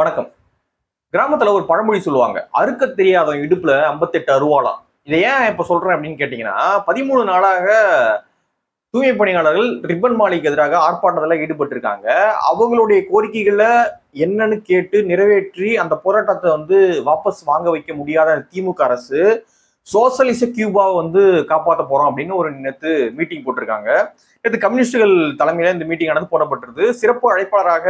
வணக்கம். கிராமத்துல ஒரு பழமொழி சொல்லுவாங்க அறுக்க தெரியாதவன் இடுப்புல ஐம்பத்தெட்டு அருவாளாம் இதை ஏன் இப்ப சொல்றேன் அப்படின்னு கேட்டீங்கன்னா பதிமூணு நாளாக தூய்மை பணியாளர்கள் ரிப்பன் மாலைக்கு எதிராக ஆர்ப்பாட்டத்தில் ஈடுபட்டிருக்காங்க. அவங்களுடைய கோரிக்கைகளை என்னன்னு கேட்டு நிறைவேற்றி அந்த போராட்டத்தை வந்து வாபஸ் வாங்க வைக்க முடியாத திமுக அரசு சோசலிச கியூபாவை வந்து காப்பாற்ற போறோம் அப்படின்னு ஒரு நேற்று மீட்டிங் போட்டிருக்காங்க. நேற்று கம்யூனிஸ்டுகள் தலைமையில இந்த மீட்டிங் ஆனது போடப்பட்டிருது சிறப்பு அழைப்பாளராக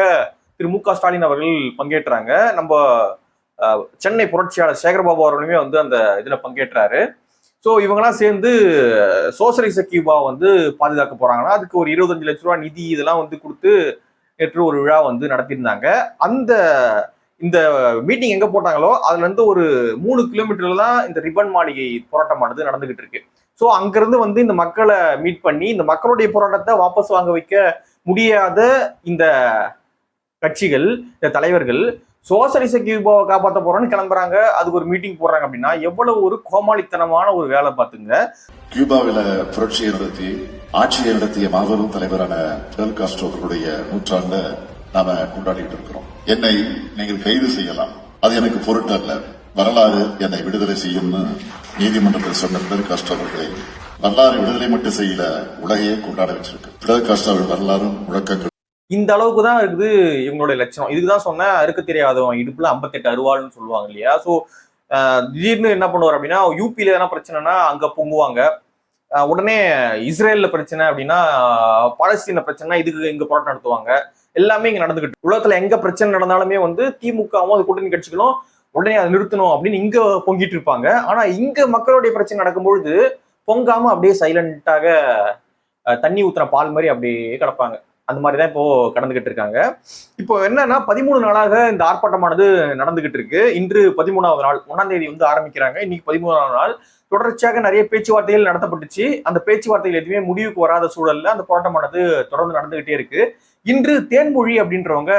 திரு மு க ஸ்டாலின் அவர்கள் பங்கேற்றாங்க. நம்ம சென்னை புரட்சியாளர் சேகர்பாபு அவர்களுமே வந்து அந்த இதில் பங்கேற்றாரு. ஸோ இவங்கெல்லாம் சேர்ந்து சோசலிச கியூபா வந்து பாதுகாக்க போறாங்கன்னா அதுக்கு ஒரு இருபத்தஞ்சு லட்ச ரூபா நிதி இதெல்லாம் வந்து கொடுத்து நேற்று ஒரு விழா வந்து நடத்தியிருந்தாங்க. அந்த இந்த மீட்டிங் எங்க போட்டாங்களோ அதுல இருந்து ஒரு மூணு கிலோமீட்டர்ல தான் இந்த ரிப்பன் மாளிகை போராட்டமானது நடந்துகிட்டு இருக்கு. ஸோ அங்கிருந்து வந்து இந்த மக்களை மீட் பண்ணி இந்த மக்களுடைய போராட்டத்தை வாபஸ் வாங்க வைக்க முடியாத இந்த கட்சிகள் இந்த தலைவர்கள் சோசலிச கியூபாவை காப்பாற்ற போறோம்னு கிளம்புறாங்க. அதுக்கு ஒரு மீட்டிங் போடுறாங்க அப்படின்னா எவ்வளவு ஒரு கோமாளித்தனமான ஒரு வேலை பார்த்துங்க. கியூபாவில புரட்சியை நடத்தி ஆட்சியை நடத்திய மாபெரும் தலைவரான பிடல் காஸ்ட்ரோ அவர்களுடைய நூற்றாண்ட நாம கொண்டாடிட்டு இருக்கிறோம். என்னை நீங்கள் கைது செய்யலாம். அது எனக்கு பொருட்டு அல்ல. வரலாறு என்னை விடுதலை செய்யும்னு நீதிமன்றத்தில் சொன்ன பிடல் காஸ்ட்ரோ அவர்களை வரலாறு விடுதலை மட்டும் செய்யல உலகையே கொண்டாட வச்சிருக்கு. பிடல் காஸ்ட்ரோவின் வரலாறும் முழக்கங்கள் இந்த அளவுக்கு தான் இருக்குது இவங்களுடைய லட்சணம். இதுக்கு தான் சொன்னேன் அறுக்க தெரியாதவன் இடுப்புல ஐம்பத்தெட்டு அருவாள்னு சொல்லுவாங்க இல்லையா? ஸோ திடீர்னு என்ன பண்ணுவார் அப்படின்னா யூபியில எதனா பிரச்சனைனா அங்க பொங்குவாங்க. உடனே இஸ்ரேல்ல பிரச்சனை அப்படின்னா பாலஸ்தீன பிரச்சனை இதுக்கு இங்க போராட்டம் நடத்துவாங்க. எல்லாமே இங்க நடந்துகிட்டு உலகத்துல எங்க பிரச்சனை நடந்தாலுமே வந்து திமுகவும் அது கூட்டணி கட்சிகளும் உடனே அதை நிறுத்தணும் அப்படின்னு இங்க பொங்கிட்டு இருப்பாங்க. ஆனா இங்க மக்களுடைய பிரச்சனை நடக்கும்பொழுது பொங்காம அப்படியே சைலண்டாக தண்ணி ஊத்துற பால் மாதிரி அப்படியே கிடப்பாங்க. அந்த மாதிரி தான் இப்போ கடந்துகிட்டு இருக்காங்க இப்போ என்னன்னா பதிமூணு நாளாக இந்த ஆர்ப்பாட்டமானது நடந்துகிட்டு இருக்கு. இன்று பதிமூணாவது நாள் ஒன்னாம் தேதி வந்து ஆரம்பிக்கிறாங்க. இன்னைக்கு பதிமூணாவது நாள். தொடர்ச்சியாக நிறைய பேச்சுவார்த்தைகள் நடத்தப்பட்டுச்சு. அந்த பேச்சுவார்த்தைகள் எதுவுமே முடிவுக்கு வராத சூழல்ல அந்த போராட்டமானது தொடர்ந்து நடந்துகிட்டே இருக்கு. இன்று தேன்மொழி அப்படின்றவங்க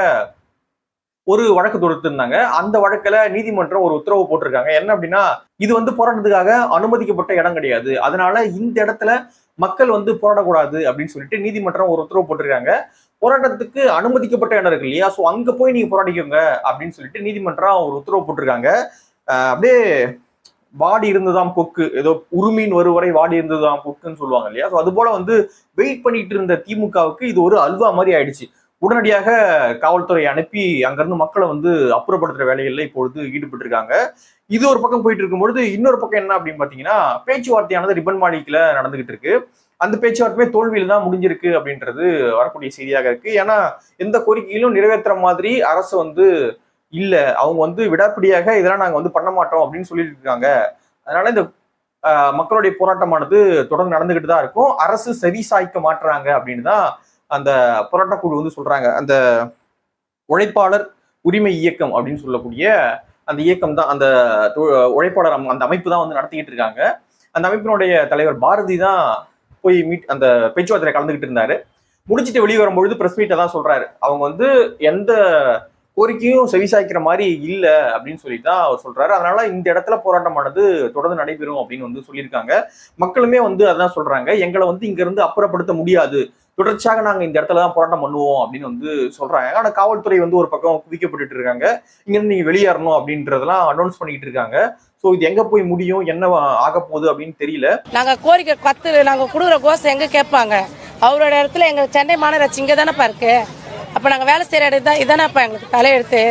ஒரு வழக்கு தொடுத்திருந்தாங்க. அந்த வழக்குல நீதிமன்றம் ஒரு உத்தரவு போட்டிருக்காங்க. என்ன அப்படின்னா இது வந்து போராட்டத்துக்காக அனுமதிக்கப்பட்ட இடம் கிடையாது. அதனால இந்த இடத்துல மக்கள் வந்து போராடக்கூடாது அப்படின்னு சொல்லிட்டு நீதிமன்றம் ஒரு உத்தரவு போட்டிருக்காங்க. போராட்டத்துக்கு அனுமதிக்கப்பட்ட இடம் இருக்கு இல்லையா? ஸோ அங்கே போய் நீங்கள் போராடிக்கோங்க அப்படின்னு சொல்லிட்டு நீதிமன்றம் ஒரு உத்தரவு போட்டிருக்காங்க. அப்படியே வாடி இருந்ததாம் கொக்கு. ஏதோ உரிமையின் ஒருவரை வாடி இருந்ததாம் கொக்குன்னு சொல்லுவாங்க இல்லையா? ஸோ அது போல வந்து வெயிட் பண்ணிட்டு இருந்த திமுகவுக்கு இது ஒரு அல்வா மாதிரி ஆயிடுச்சு. உடனடியாக காவல்துறை அனுப்பி அங்கிருந்து மக்களை வந்து அப்புறப்படுத்துற வேலைகள்ல இப்பொழுது ஈடுபட்டு இருக்காங்க இது ஒரு பக்கம் போயிட்டு இருக்கும்பொழுது இன்னொரு பக்கம் என்ன அப்படின்னு பாத்தீங்கன்னா பேச்சுவார்த்தையானது ரிப்பன் மாளிகையில நடந்துகிட்டு இருக்கு. அந்த பேச்சுவார்த்தையுமே தோல்வியில தான் முடிஞ்சிருக்கு அப்படின்றது வரக்கூடிய செய்தியாக இருக்கு. ஏன்னா எந்த கோரிக்கையிலும் நிறைவேற்றுற மாதிரி அரசு வந்து இல்ல. அவங்க வந்து விடாப்பிடியாக இதெல்லாம் நாங்க வந்து பண்ண மாட்டோம் அப்படின்னு சொல்லிட்டு இருக்காங்க. அதனால இந்த மக்களுடைய போராட்டமானது தொடர்ந்து நடந்துகிட்டு தான் இருக்கும். அரசு சரி சாய்க்க மாட்டுறாங்க அப்படின்னு தான் அந்த போராட்ட குழு வந்து சொல்றாங்க. அந்த உழைப்பாளர் உரிமை இயக்கம் அப்படின்னு சொல்லக்கூடிய அந்த இயக்கம் தான் அந்த தொ- உழைப்பாளர் அம்- அந்த அமைப்பு தான் வந்து நடத்திக்கிட்டு இருக்காங்க. அந்த அமைப்பினுடைய தலைவர் பாரதி தான் போய் மீட் அந்த பேச்சுவார்த்தையில கலந்துகிட்டு இருந்தாரு. முடிச்சுட்டு வெளியே வரும்பொழுது பிரஸ் மீட்டை தான் சொல்றாரு. அவங்க வந்து எந்த கோரிக்கையும் செவிசாய்க்கிற மாதிரி இல்லை அப்படின்னு சொல்லி தான் அவர் சொல்றாரு. அதனால இந்த இடத்துல போராட்டமானது தொடர்ந்து நடைபெறும் அப்படின்னு வந்து சொல்லியிருக்காங்க. மக்களுமே வந்து அதான் சொல்றாங்க. எங்களை வந்து இங்க இருந்து அப்புறப்படுத்த முடியாது. தொடர்ச்சியாக நாங்கள் இந்த இடத்துல தான் போராட்டம் பண்ணுவோம் அப்படின்னு வந்து சொல்றாங்க. ஆனால் காவல்துறை வந்து ஒரு பக்கம் குவிக்கப்பட்டு இருக்காங்க. இங்க இருந்து நீங்க வெளியேறணும் அப்படின்றதெல்லாம் அனௌன்ஸ் பண்ணிக்கிட்டு இருக்காங்க. ஸோ இது எங்க போய் முடியும்? என்ன ஆக போகுது அப்படின்னு தெரியல. நாங்க கோரிக்கை கத்து நாங்க கொடுக்குற கோஷம் எங்க கேட்பாங்க? அவரோட இடத்துல எங்க சென்னை மாநகராட்சி இங்க தானேப்பா இருக்கு? அப்ப நாங்க வேலை செய்யற இடம் இதானப்பா எங்களுக்கு தலையெழுத்து?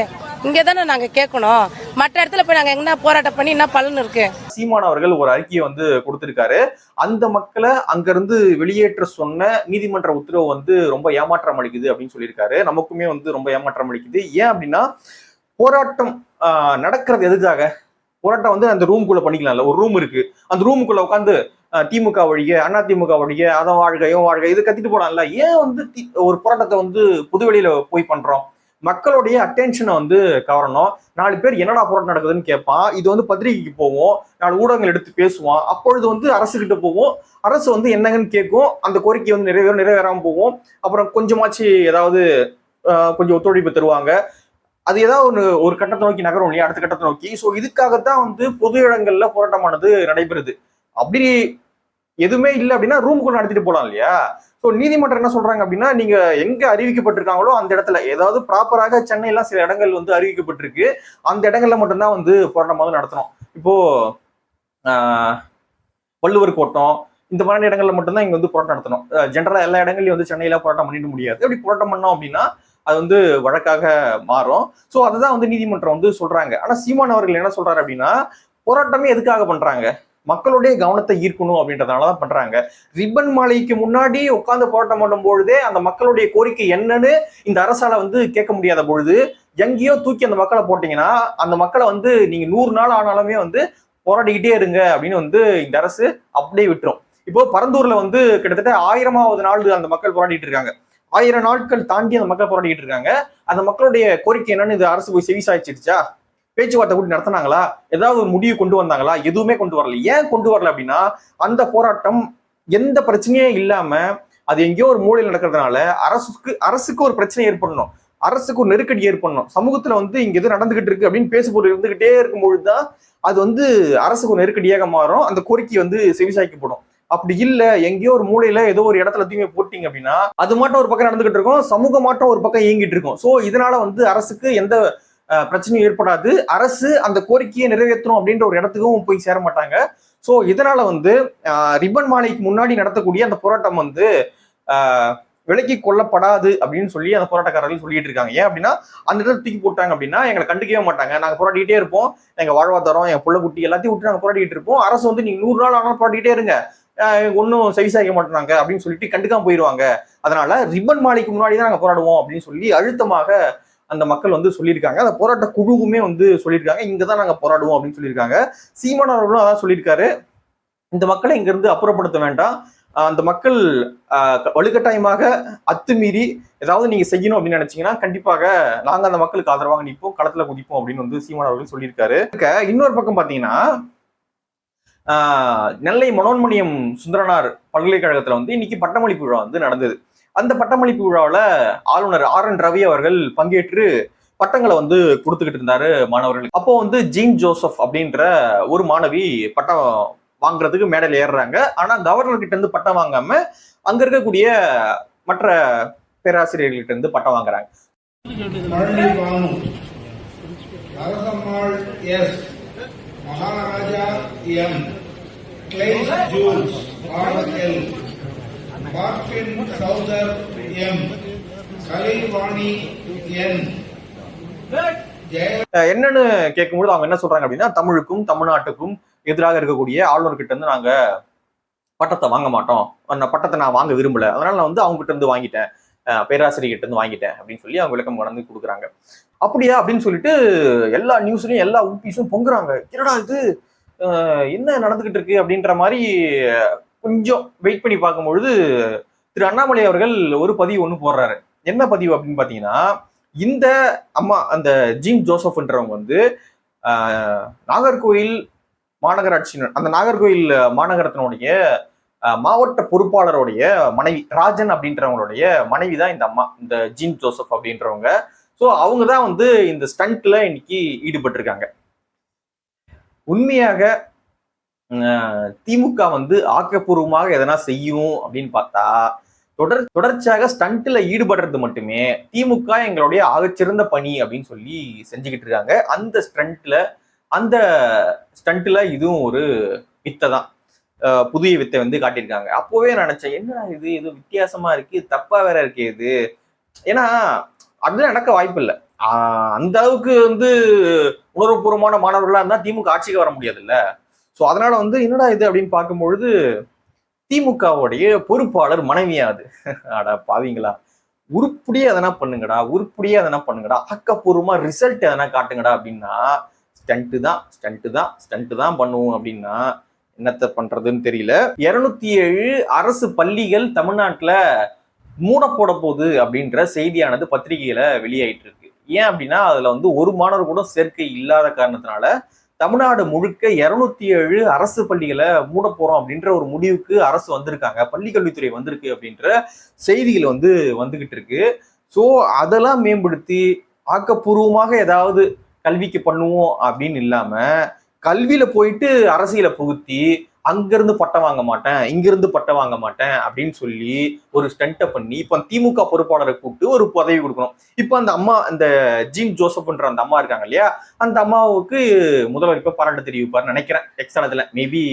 இங்கே தானே நாங்கள் கேட்கணும். மற்ற இடத்துல போய் நாங்கள் என்ன போராட்டம் பண்ணி என்ன பலன் இருக்கு? சீமான் அவர்கள் ஒரு அறிக்கையை வந்து கொடுத்திருக்காரு. அந்த மக்களை அங்கிருந்து வெளியேற்ற சொன்ன நீதிமன்ற உத்தரவு வந்து ரொம்ப ஏமாற்றம் அளிக்குது அப்படின்னு சொல்லியிருக்காரு. நமக்குமே வந்து ரொம்ப ஏமாற்றம் அளிக்குது. ஏன் அப்படின்னா போராட்டம் நடக்கிறது எதுக்காக? போராட்டம் வந்து அந்த ரூம்குள்ள பண்ணிக்கலாம்ல. ஒரு ரூம் இருக்கு. அந்த ரூமுக்குள்ள உட்காந்து திமுக வழிய அண்ணா திமுக வழிய அதை வாழ்க இவன் வாழ்க இது கத்திட்டு போலாம்ல. ஏன் வந்து தி- ஒரு போராட்டத்தை வந்து புதுவெளியில போய் பண்றோம்? மக்களுடைய அட்டென்ஷனை வந்து கவரணும். நாலு பேர் என்னடா போராட்டம் நடக்குதுன்னு கேட்பான் இது வந்து பத்திரிகைக்கு போவோம். நாலு ஊடகங்கள் எடுத்து பேசுவான். அப்பொழுது வந்து அரசு கிட்ட போவோம். அரசு வந்து என்னங்கன்னு கேட்கும். அந்த கோரிக்கை வந்து நிறைவேறும் நிறைவேறாம போவோம். அப்புறம் கொஞ்சமாச்சு ஏதாவது கொஞ்சம் ஒத்துழைப்பு தருவாங்க. அது ஏதாவது ஒன்று ஒரு கட்டத்தை நோக்கி நகரும் இல்லையா? அடுத்த கட்டத்தை நோக்கி. ஸோ இதுக்காகத்தான் வந்து பொது இடங்கள்ல போராட்டமானது நடைபெறுது. அப்படி எதுவுமே இல்லை அப்படின்னா ரூமுக்குள்ள நடத்திட்டு போலாம் இல்லையா? ஸோ நீதிமன்றம் என்ன சொல்றாங்க அப்படின்னா நீங்க எங்க அறிவிக்கப்பட்டிருக்காங்களோ அந்த இடத்துல ஏதாவது ப்ராப்பராக சென்னையெல்லாம் சில இடங்கள் வந்து அறிவிக்கப்பட்டிருக்கு. அந்த இடங்கள்ல மட்டும்தான் வந்து போராட்டம் வந்து நடத்தணும். இப்போ வள்ளுவர் கோட்டம் இந்த மாதிரி இடங்கள்ல மட்டும்தான் இங்க வந்து போராட்டம் நடத்தணும். ஜென்ரலா எல்லா இடங்களையும் வந்து சென்னையில போராட்டம் பண்ணிட முடியாது. அப்படி போராட்டம் பண்ணோம் அப்படின்னா அது வந்து வழக்காக மாறும். ஸோ அதுதான் வந்து நீதிமன்றம் வந்து சொல்றாங்க. ஆனா சீமான் அவர்கள் என்ன சொல்றாரு அப்படின்னா போராட்டமே எதுக்காக பண்றாங்க? மக்களுடைய கவனத்தை ஈர்க்கணும் அப்படின்றதுனால தான் பண்றாங்க. ரிப்பன் மாலைக்கு முன்னாடி உட்காந்து போராட்டம் பண்ணும் பொழுதே அந்த மக்களுடைய கோரிக்கை என்னன்னு இந்த அரசால வந்து கேட்க முடியாத பொழுது எங்கேயோ தூக்கி அந்த மக்களை போட்டீங்கன்னா அந்த மக்களை வந்து நீங்க நூறு நாள் ஆனாலுமே வந்து போராடிக்கிட்டே இருங்க அப்படின்னு வந்து இந்த அரசு அப்படியே விட்டுரும். இப்போ பரந்தூர்ல வந்து கிட்டத்தட்ட ஆயிரமாவது நாள் அந்த மக்கள் போராடிட்டு இருக்காங்க. ஆயிரம் நாட்கள் தாண்டி அந்த மக்கள் போராடிட்டு இருக்காங்க. அந்த மக்களுடைய கோரிக்கை என்னன்னு இந்த அரசு போய் செவி சாய்ச்சிடுச்சா? பேச்சுவார்த்தை கூட நடத்தினாங்களா? ஏதாவது ஒரு முடிவு கொண்டு வந்தாங்களா? எதுவுமே கொண்டு வரல. ஏன் கொண்டு வரல அப்படின்னா அந்த போராட்டம் எந்த பிரச்சனையும் இல்லாம அது எங்கேயோ ஒரு மூலையில் நடக்கிறதுனால அரசுக்கு அரசுக்கு ஒரு பிரச்சனை ஏற்படணும். அரசுக்கு ஒரு நெருக்கடி ஏற்படணும். சமூகத்துல வந்து இங்க எது நடந்துகிட்டு இருக்கு அப்படின்னு பேசுபொருள் இருந்துகிட்டே இருக்கும் பொழுதுதான் அது வந்து அரசுக்கு ஒரு நெருக்கடியாக மாறும். அந்த கோரிக்கை வந்து செவிசாய்க்கப்படும். அப்படி இல்ல எங்கேயோ ஒரு மூலையில ஏதோ ஒரு இடத்துல தூய்மை போட்டீங்க அப்படின்னா அது மட்டும் ஒரு பக்கம் நடந்துகிட்டு இருக்கும். சமூக மாற்றம் ஒரு பக்கம் இயங்கிட்டு இருக்கும். சோ இதனால வந்து அரசுக்கு எந்த பிரச்சனையும் ஏற்படாது. அரசு அந்த கோரிக்கையை நிறைவேற்றணும் அப்படின்ற ஒரு இடத்துக்கும் போய் சேர மாட்டாங்க. ஸோ இதனால வந்து ரிப்பன் மாலைக்கு முன்னாடி நடத்தக்கூடிய அந்த போராட்டம் வந்து விலக்கி கொள்ளப்படாது அப்படின்னு சொல்லி அந்த போராட்டக்காரர்கள் சொல்லிட்டு இருக்காங்க. ஏன் அப்படின்னா அந்த இடத்துல தூக்கி போட்டாங்க அப்படின்னா எங்களை கண்டுக்கவே மாட்டாங்க. நாங்கள் போராடிட்டே இருப்போம். எங்கள் வாழ்வாதாரம் எங்கள் புள்ள குட்டி எல்லாத்தையும் விட்டு நாங்கள் போராடிட்டு இருப்போம். அரசு வந்து நீங்கள் நூறு நாள் ஆனாலும் போராடிக்கிட்டே இருங்க. ஒன்றும் செவிசாய்க்க மாட்டாங்க அப்படின்னு சொல்லிட்டு கண்டுக்காம போயிடுவாங்க அதனால ரிப்பன் மாலைக்கு முன்னாடி தான் நாங்கள் போராடுவோம் அப்படின்னு சொல்லி அழுத்தமாக அந்த மக்கள் வந்து சொல்லியிருக்காங்க. அந்த போராட்ட குழுவுமே வந்து சொல்லியிருக்காங்க. இங்க தான் நாங்க போராடுவோம் அப்படின்னு சொல்லியிருக்காங்க. சீமான அவர்களும் அதான் சொல்லியிருக்காரு. இந்த மக்களை இங்கிருந்து அப்புறப்படுத்த வேண்டாம். அந்த மக்கள் வலுக்கட்டாயமாக அத்துமீறி ஏதாவது நீங்க செய்யணும் அப்படின்னு நினைச்சீங்கன்னா கண்டிப்பாக நாங்க அந்த மக்களுக்கு ஆதரவாக நிற்போம் களத்துல குதிப்போம் அப்படின்னு வந்து சீமான் அவர்கள் சொல்லியிருக்காரு. இன்னொரு பக்கம் பாத்தீங்கன்னா நெல்லை மனோன்மணியம் சுந்தரனார் பல்கலைக்கழகத்துல வந்து இன்னைக்கு பட்டமளிப்பு விழா வந்து நடந்தது. அந்த பட்டமளிப்பு விழாவில் ஆளுநர் ஆர் என் ரவி அவர்கள் பங்கேற்று பட்டங்களை வந்து கொடுத்துக்கிட்டு இருந்தாரு மாணவர்களுக்கு அப்போ வந்து ஜீன் ஜோசப் அப்படின்ற ஒரு மாணவி பட்டம் வாங்குறதுக்கு மேடையில் ஏறுறாங்க. ஆனா கவர்னர் கிட்ட இருந்து பட்டம் வாங்காம அங்க இருக்கக்கூடிய மற்ற பேராசிரியர்கள்ட்ட இருந்து பட்டம் வாங்குறாங்க. Maharaja M. கிளைஸ் Jules L Parkin Chowdhary M Kalaivani என் என்னன்னு கேட்கும்போது அவங்க என்ன சொல்றாங்க அப்படின்னா தமிழுக்கும் தமிழ்நாட்டுக்கும் எதிராக இருக்கக்கூடிய ஆளுநர்கிட்ட இருந்து நாங்க பட்டத்தை வாங்க மாட்டோம். அந்த பட்டத்தை நான் வாங்க விரும்பல. அதனால நான் வந்து அவங்க கிட்ட இருந்து வாங்கிட்டேன். பேராசிரியர்கிட்ட இருந்து வாங்கிட்டேன் அப்படின்னு சொல்லி அவங்க விளக்கம் கொண்டு கொடுக்குறாங்க. அப்படியா அப்படின்னு சொல்லிட்டு எல்லா நியூஸ்லயும் எல்லா ஊபிஸும் பொங்குறாங்க. என்னடா இது? என்ன நடந்துகிட்டு இருக்கு அப்படின்ற மாதிரி கொஞ்சம் வெயிட் பண்ணி பார்க்கும்பொழுது திரு அண்ணாமலை அவர்கள் ஒரு பதிவு ஒன்று போடுறாரு. என்ன பதிவு அப்படின்னு பார்த்தீங்கன்னா இந்த அம்மா அந்த ஜீன் ஜோசப்ன்றவங்க வந்து நாகர்கோயில் மாநகராட்சி அந்த நாகர்கோயில் மாநகரத்தினுடைய மாவட்ட பொறுப்பாளருடைய மனைவி ராஜன் அப்படின்றவங்களுடைய மனைவி தான் இந்த அம்மா இந்த ஜீன் ஜோசப் அப்படின்றவங்க. ஸோ அவங்க தான் வந்து இந்த ஸ்டண்ட்ல இன்னைக்கு ஈடுபட்டிருக்காங்க. உண்மையாக திமுக வந்து ஆக்கப்பூர்வமாக எதனா செய்யும் அப்படின்னு பார்த்தா தொடர் தொடர்ச்சியாக ஸ்டண்ட்ல ஈடுபடுறது மட்டுமே திமுக எங்களுடைய ஆகச்சிறந்த பணி அப்படின்னு சொல்லி செஞ்சுக்கிட்டு இருக்காங்க. அந்த ஸ்டண்ட்ல அந்த ஸ்டண்ட்ல இதுவும் ஒரு வித்தை தான். புதிய வித்தை வந்து காட்டியிருக்காங்க. அப்போவே நினைச்சேன் என்னடா இது? இது வித்தியாசமா இருக்கு. தப்பா வேற இருக்கு இது. ஏன்னா அதுதான் நடக்க வாய்ப்பு இல்லை அந்த அளவுக்கு வந்து உணர்வுபூர்வமான மாணவர்களா இருந்தா திமுக ஆட்சிக்கு வர முடியாதுல்ல. ஸோ அதனால வந்து என்னடா இது அப்படின்னு பார்க்கும்பொழுது திமுகவுடைய பொறுப்பாளர் மனைவியா அது? அட பாவீங்களா? உருப்படியே எதனா பண்ணுங்கடா உருப்படியே எதனா பண்ணுங்கடா ஆக்கப்பூர்வமா ரிசல்ட் எதனா காட்டுங்கடா அப்படின்னா ஸ்டண்ட்டு தான் ஸ்டண்ட்டு தான் ஸ்டண்ட்டு தான் பண்ணுவோம் அப்படின்னா என்னத்த பண்றதுன்னு தெரியல. இருநூத்தி ஏழு அரசு பள்ளிகள் தமிழ்நாட்டில் மூட போட போகுது அப்படின்ற செய்தியானது பத்திரிகையில வெளியாயிட்டு இருக்கு. ஏன் அப்படின்னா அதுல வந்து ஒரு மாணவர் கூட சேர்க்கை இல்லாத காரணத்தினால தமிழ்நாடு முழுக்க இருநூத்தி ஏழு அரசு பள்ளிகளை மூட போறோம் அப்படின்ற ஒரு முடிவுக்கு அரசு வந்திருக்காங்க. பள்ளி கல்வித்துறை வந்திருக்கு அப்படின்ற செய்திகள் வந்து வந்துகிட்டு இருக்கு. ஸோ அதெல்லாம் மேம்படுத்தி ஆக்கப்பூர்வமாக ஏதாவது கல்விக்கு பண்ணுவோம் அப்படின்னு இல்லாம கல்வியில போயிட்டு அரசியலை புகுத்தி அங்கிருந்து பட்டம் வாங்க மாட்டேன் இங்கிருந்து பட்டம் வாங்க மாட்டேன் அப்படின்னு சொல்லி ஒரு ஸ்டண்ட்டை பண்ணி இப்போ திமுக பொறுப்பாளரை கூப்பிட்டு ஒரு பதவி கொடுக்கணும். இப்போ அந்த அம்மா அந்த ஜீன் ஜோசப்ன்ற அந்த அம்மா இருக்காங்க இல்லையா அந்த அம்மாவுக்கு முதல்வர் இப்ப பாராட்டு தெரிவிப்பார் நினைக்கிறேன். எக்ஸ்டனத்துல மேபி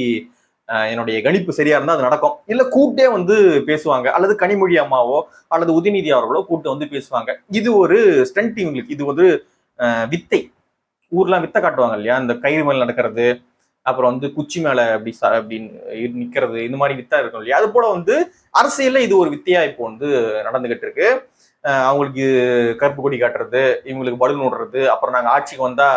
என்னுடைய கணிப்பு சரியா இருந்தா அது நடக்கும். இல்ல கூட்டே வந்து பேசுவாங்க அல்லது கனிமொழி அம்மாவோ அல்லது உதயநிதி அவர்களோ கூட்டு வந்து பேசுவாங்க. இது ஒரு ஸ்டண்ட் இவங்களுக்கு. இது ஒரு வித்தை. ஊர்லாம் வித்தை காட்டுவாங்க இல்லையா இந்த கயிறு மேல் நடக்கிறது அப்புறம் வந்து குச்சி மேல அப்படி அப்படின்னு நிக்கிறது இந்த மாதிரி வித்தா இருக்கும் இல்லையா? அது போல வந்து அரசியல்ல இது ஒரு வித்தியா இப்போ வந்து நடந்துகிட்டு இருக்கு. அவங்களுக்கு கருப்பு கொடி காட்டுறது இவங்களுக்கு பலூன் விடுறது அப்புறம் நாங்க ஆட்சிக்கு வந்தா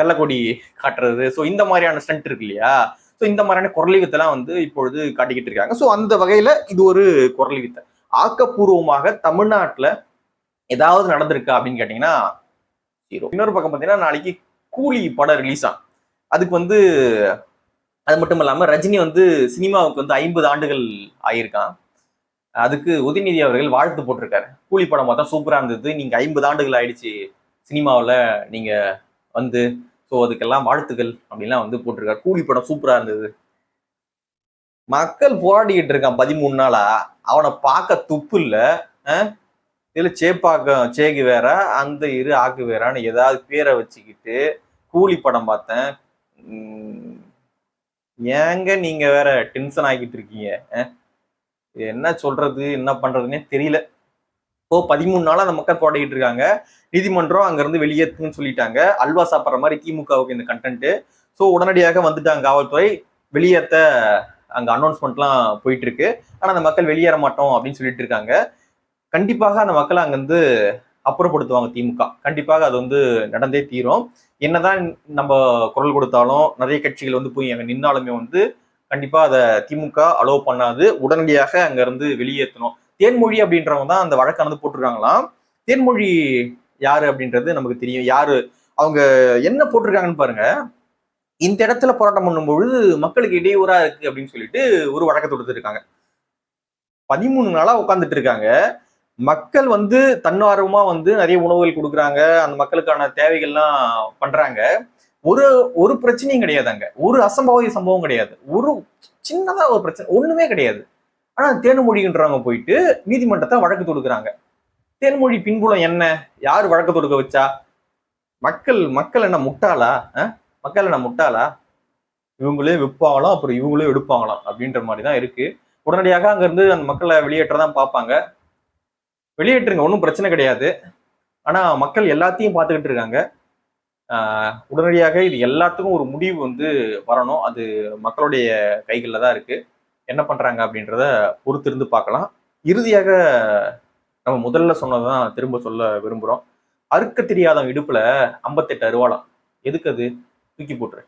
வெள்ளக்கொடி காட்டுறது. ஸோ இந்த மாதிரியான ஸ்டண்ட் இருக்கு இல்லையா? ஸோ இந்த மாதிரியான குரலி வித்தெல்லாம் வந்து இப்பொழுது காட்டிக்கிட்டு இருக்காங்க. ஸோ அந்த வகையில இது ஒரு குரலி வித்தை. ஆக்கப்பூர்வமாக தமிழ்நாட்டுல ஏதாவது நடந்திருக்கா அப்படின்னு கேட்டீங்கன்னா இன்னொரு பக்கம் பார்த்தீங்கன்னா நாளைக்கு கூலி படம் ரிலீஸ் ஆகும். அதுக்கு வந்து அது மட்டும் இல்லாம ரஜினி வந்து சினிமாவுக்கு வந்து ஐம்பது ஆண்டுகள் ஆயிருக்கான். அதுக்கு உதயநிதி அவர்கள் வாழ்த்து போட்டிருக்காரு. கூலி படம் பார்த்தா சூப்பரா இருந்தது. நீங்க ஐம்பது ஆண்டுகள் ஆயிடுச்சு சினிமாவில் நீங்க வந்து ஸோ அதுக்கெல்லாம் வாழ்த்துக்கள் அப்படின்லாம் வந்து போட்டிருக்காரு. கூலி படம் சூப்பரா இருந்தது. மக்கள் போராடிக்கிட்டு இருக்கான் பதிமூணு நாளா. அவனை பார்க்க துப்பு இல்லை. இதில் இதுல சேப்பாக்கம் சேகு வேற அந்த இரு ஆக்கு வேறான்னு ஏதாவது பேரை வச்சுக்கிட்டு கூலி படம் பார்த்தேன். ஏங்க நீங்க வேற டென்ஷன் ஆகிட்டு இருக்கீங்க? என்ன சொல்றது என்ன பண்றதுன்னே தெரியல. இப்போ பதிமூணு நாளா அந்த மக்கள் போராடிக்கிட்டு இருக்காங்க. நீதிமன்றம் அங்க இருந்து வெளியேற்றுன்னு சொல்லிட்டாங்க. அல்வா சாப்பிட்ற மாதிரி திமுகவுக்கு இந்த கண்டென்ட் ஸோ உடனடியாக வந்துட்டாங்க காவல்துறை. வெளியேற்ற அங்க அனௌன்ஸ்மெண்ட்லாம் போயிட்டு இருக்கு. ஆனா அந்த மக்கள் வெளியேற மாட்டோம் அப்படின்னு சொல்லிட்டு இருக்காங்க. கண்டிப்பாக அந்த மக்கள் அங்கேருந்து அப்புறப்படுத்துவாங்க திமுக. கண்டிப்பாக அது வந்து நடந்தே தீரும். என்னதான் நம்ம குரல் கொடுத்தாலும் நிறைய கட்சிகள் வந்து போய் அங்கே நின்னாலுமே வந்து கண்டிப்பா அதை திமுக அலோவ் பண்ணாது. உடனடியாக அங்க இருந்து வெளியேற்றணும். தேன்மொழி அப்படின்றவங்க தான் அந்த வழக்கானது வந்து போட்டிருக்காங்களாம். தேன்மொழி யாரு அப்படின்றது நமக்கு தெரியும். யாரு? அவங்க என்ன போட்டிருக்காங்கன்னு பாருங்க. இந்த இடத்துல போராட்டம் பண்ணும்பொழுது மக்களுக்கு இடையூறா இருக்கு அப்படின்னு சொல்லிட்டு ஒரு வழக்கை கொடுத்துருக்காங்க பதிமூணு நாளா உட்காந்துட்டு இருக்காங்க. மக்கள் வந்து தன்னார்வமா வந்து நிறைய உணவுகள் கொடுக்குறாங்க. அந்த மக்களுக்கான தேவைகள்லாம் பண்றாங்க. ஒரு ஒரு பிரச்சனையும் கிடையாது அங்க. ஒரு அசம்பாவிய சம்பவம் கிடையாது. ஒரு சின்னதா ஒரு பிரச்சனை ஒண்ணுமே கிடையாது. ஆனா தேன்மொழின்றவங்க போயிட்டு நீதிமன்றத்தை வழக்கு தொடுக்குறாங்க. தேன்மொழி பின்புலம் என்ன? யார் வழக்கு தொடுக்க வச்சா? மக்கள் மக்கள் என்ன முட்டாளா? மக்கள் என்ன முட்டாளா? இவங்களே விற்பாங்களாம் அப்புறம் இவங்களே எடுப்பாங்களாம் அப்படின்ற மாதிரி தான் இருக்கு. உடனடியாக அங்கிருந்து அந்த மக்களை வெளியேற்ற தான் பார்ப்பாங்க. வெளியேற்றுங்க ஒன்றும் பிரச்சனை கிடையாது. ஆனால் மக்கள் எல்லாத்தையும் பார்த்துக்கிட்டு இருக்காங்க. உடனடியாக இது எல்லாத்துக்கும் ஒரு முடிவு வந்து வரணும். அது மக்களுடைய கைகளில் தான் இருக்கு. என்ன பண்ணுறாங்க அப்படின்றத பொறுத்திருந்து பார்க்கலாம். இறுதியாக நம்ம முதல்ல சொன்னதான் திரும்ப சொல்ல விரும்புகிறோம் அறுக்க தெரியாதவன் இடுப்பில் ஐம்பத்தெட்டு அருவாளம். எதுக்கு அது? தூக்கி போட்டுரு.